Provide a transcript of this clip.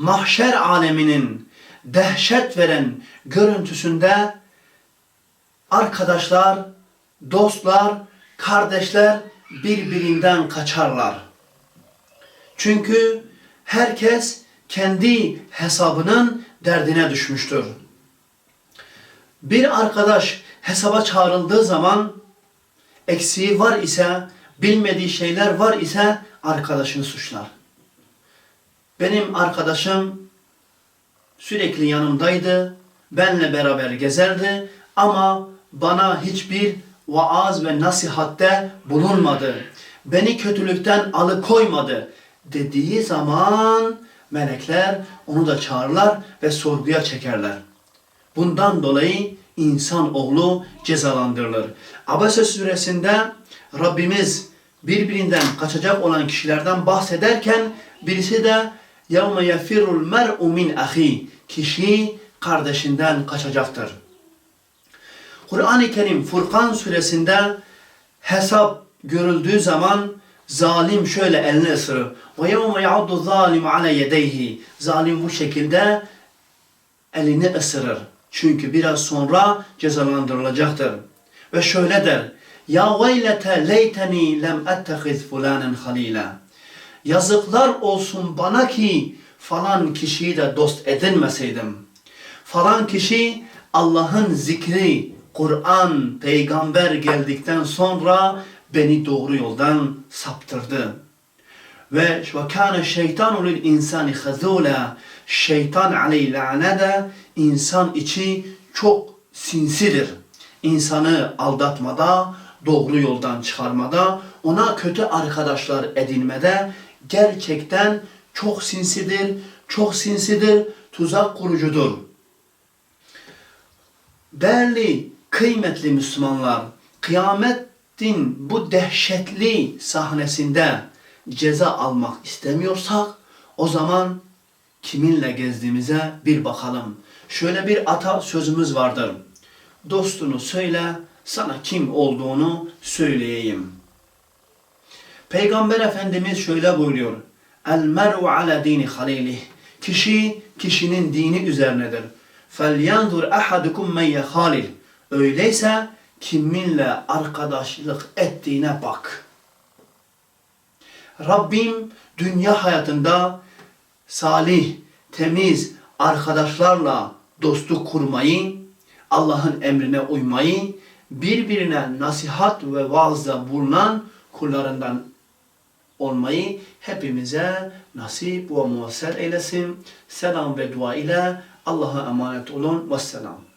mahşer aleminin dehşet veren görüntüsünde arkadaşlar, dostlar, kardeşler birbirinden kaçarlar. Çünkü herkes kendi hesabının derdine düşmüştür. Bir arkadaş hesaba çağrıldığı zaman eksiği var ise, bilmediği şeyler var ise arkadaşını suçlar. Benim arkadaşım sürekli yanımdaydı, benle beraber gezerdi ama bana hiçbir vaaz ve nasihatte bulunmadı. Beni kötülükten alıkoymadı dediği zaman melekler onu da çağırırlar ve sorguya çekerler. Bundan dolayı insan oğlu cezalandırılır. Abese suresinde Rabbimiz birbirinden kaçacak olan kişilerden bahsederken birisi de يَوْمَ يَفِرُّ الْمَرْءُ مِنْ اَخِي Kişi kardeşinden kaçacaktır. Kur'an-ı Kerim Furkan suresinde hesap görüldüğü zaman zalim şöyle elini ısırır. وَيَوْمَ يَعُدُّ الظَّالِمُ عَلَى يَدَيْهِ Zalim bu şekilde elini ısırır. Çünkü biraz sonra cezalandırılacaktır. Ve şöyle der. Ya veylete leyteni lem ettehiz fulanen halila. Yazıklar olsun bana ki falan kişiyi de dost edinmeseydim. Falan kişi Allah'ın zikri, Kur'an, peygamber geldikten sonra beni doğru yoldan saptırdı. Ve kâne şeytanu lil insani hazûlâ. Şeytan aleyhî insan içi çok sinsidir. İnsanı aldatmada, doğru yoldan çıkarmada, ona kötü arkadaşlar edinmede gerçekten çok sinsidir, çok sinsidir, tuzak kurucudur. Değerli, kıymetli Müslümanlar, kıyametin bu dehşetli sahnesinde ceza almak istemiyorsak o zaman kiminle gezdiğimize bir bakalım. Şöyle bir ata sözümüz vardır. Dostunu söyle, sana kim olduğunu söyleyeyim. Peygamber Efendimiz şöyle buyuruyor. El mer'u ala dini halilih. Kişi kişinin dini üzerinedir. Felyanzur ahadukum men yehalil. Öyleyse kiminle arkadaşlık ettiğine bak. Rabbim dünya hayatında salih, temiz arkadaşlarla dostluk kurmayı, Allah'ın emrine uymayı, birbirine nasihat ve vaazda bulunan kullarından olmayı hepimize nasip ve muvassel eylesin. Selam ve dua ile Allah'a emanet olun. Vesselam.